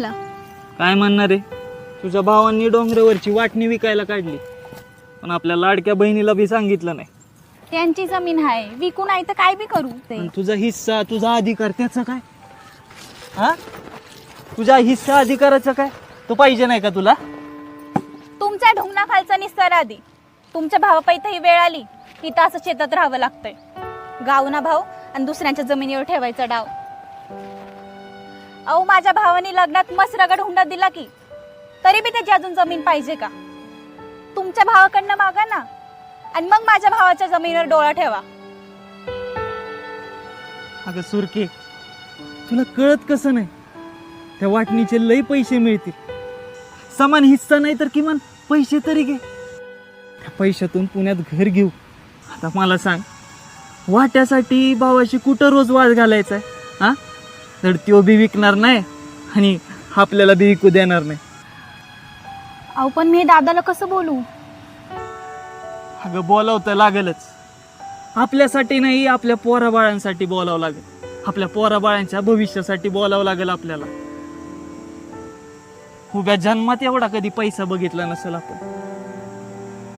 ला काय म्हणणार? आहे तुझ्या भावांनी डोंगरावरची वाटणी विकायला काढली. पण आपल्या लाडक्या बहिणीला बी सांगितलं नाही. त्यांची जमीन आहे विकू नाही तर काय बी करू ते? पण तुझा हिस्सा तुझा अधिकार त्याचा काय? हा? तुझ्या हिस्सा अधिकाराचा काय? तो पाहिजे नाही का तुला? तुमच्या ढुंगणा खालचा निस्तार आधी. तुमच्या भावापायी ही वेळ आली. इथं असं शेतात राहावं लागतंय. गावना भाव आणि दुसऱ्यांच्या जमिनीवर ठेवायचा डाव. अहो माझ्या भावाने लग्नात मस्त रगड हुंडा दिला की. तरी बी त्याची अजून जमीन पाहिजे का? तुमच्या भावाकडनं मागा ना. आणि मग माझ्या भावाच्या जमिनीवर डोळा ठेवा. अगं सुरके तुला कळत कसं नाही? त्या वाटणीचे लई पैसे मिळतील. समान हिस्सा नाही तर किमान पैसे तरी घे. त्या पैशातून पुण्यात घर घेऊ. आता मला सांग वाट्यासाठी भावाशी कुठं रोज वाद घालायचा आहे हा? तर त्यो बी विकणार नाही आणि आपल्याला बी विकू देणार नाही. अहो पण मी दादाला कसं बोलू? अगं बोलावं लागेलच. आपल्यासाठी नाही आपल्या पोराबाळांसाठी बोलावं लागेल. आपल्या पोराबाळांच्या भविष्यासाठी बोलावं लागेल आपल्याला. उभ्या जन्मात एवढा कधी पैसा बघितला नसेल आपण.